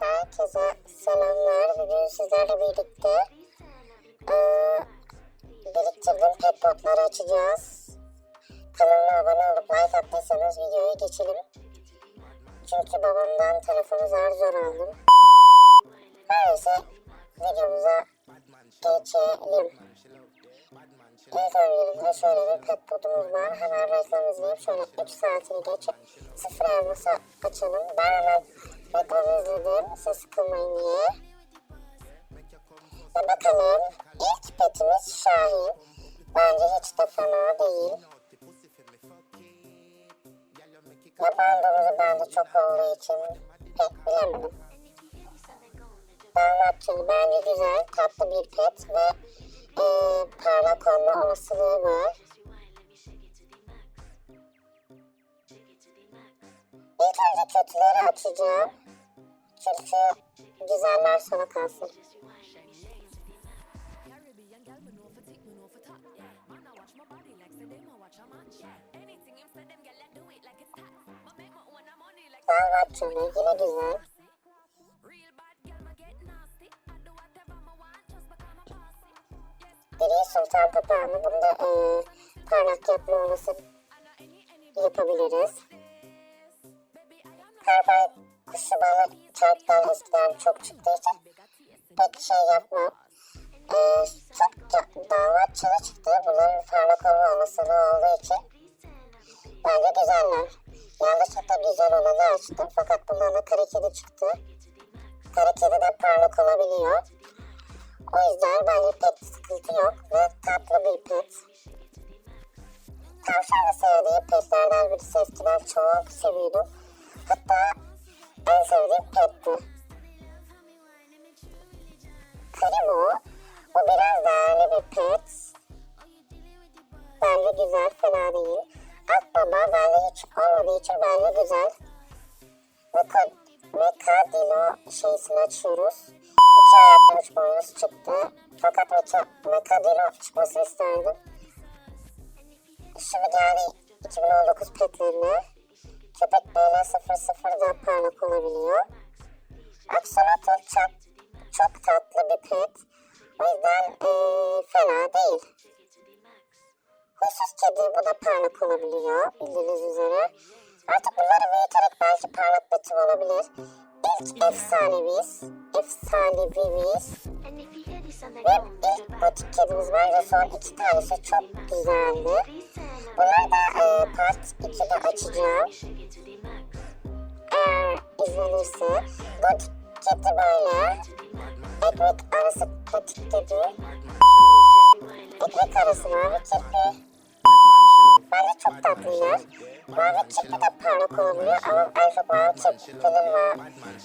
Herkese selamlar. Bugün sizlerle birlikte eee biriktirdiğim pet potları açacağız. Kanalıma abone olup like attıysanız videoya geçelim. Çünkü babamdan telefonu zar zor aldım. Öyleyse videomuza geçelim. İlk öncelikle şöyle bir pet potumuz var. Hemen reklam izleyip şöyle 3 saatini geçip sıfır elması açalım. Ben hemen reklamı izledim. Siz sıkılmayın diye. Ve bakalım ilk petimiz Şahin. Bence hiç de fena değil. Ve bandomuzu bende çok olduğu için pek bilemedim. Damatçılı bence güzel, tatlı bir pet ve olma olasılığı var. İlk önce kötüleri açacağım. Çünkü güzeller sona kalsın. Caribbean girl, me Sultan papağanı bunda e, parlak yapma olası yapabiliriz. Karbay kuşu balı çarklar eskiden çok çıktığı için pek şey yapmam. E, çok damat çalı çıktı. Bunların parlak olma olasılığı olduğu için bence güzeller. Yanlışlıkla güzel olanı açtım fakat bundan da kara kedi çıktı. Kara kedi de parlak olabiliyor. O yüzden bence pek sıkıntı yok ve tatlı bir pet. Tavşan da sevdiğim petlerden birisi eskiden çok seviyordum. Hatta en sevdiğim petti. Karimo, o biraz değerli bir pet. Bence güzel, fena değil. Akbaba bence hiç olmadığı için bence güzel. Meka, Mekadilo şeysini açıyoruz. İki ayaklı üç boynuz çıktı. Fakat Meka, Mekadilo çıkmasını isterdim. Şimdi yani 2019 petlerine köpek BL00 da parlak olabiliyor. Aksolotl çok, çok tatlı bir pet. O yüzden eee, fena değil. Huysuz kedi bu da parlak olabiliyor bildiğiniz üzere. Artık bunları büyüterek betim olabilir. İlk efsaneviz, efsanevimiz ve ilk gotik kedimiz bence son iki tanesi çok güzeldi. Bunları da e, part 2'de açacağım. Eğer izlenirse. Gotik kedi böyle. Ekmek arası gotik kedi. Ekmek arası mavi kirpi. Bence çok tatlılar. Mavi kirpi de parlak olabiliyor ama çok mavi kirpinin var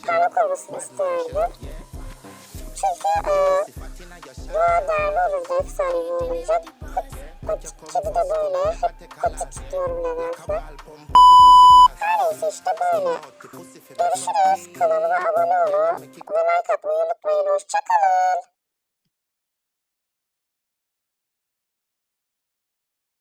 parlak olmasını isterdim. Çünkü e, daha değerli olurdu efsanevi olunca. Gotik kedi de böyle. Hep gotik diyorum nedense. Her neyse işte böyle. Görüşürüz. Kanalıma abone olun ve like atmayı unutmayın. Hoşçakalın.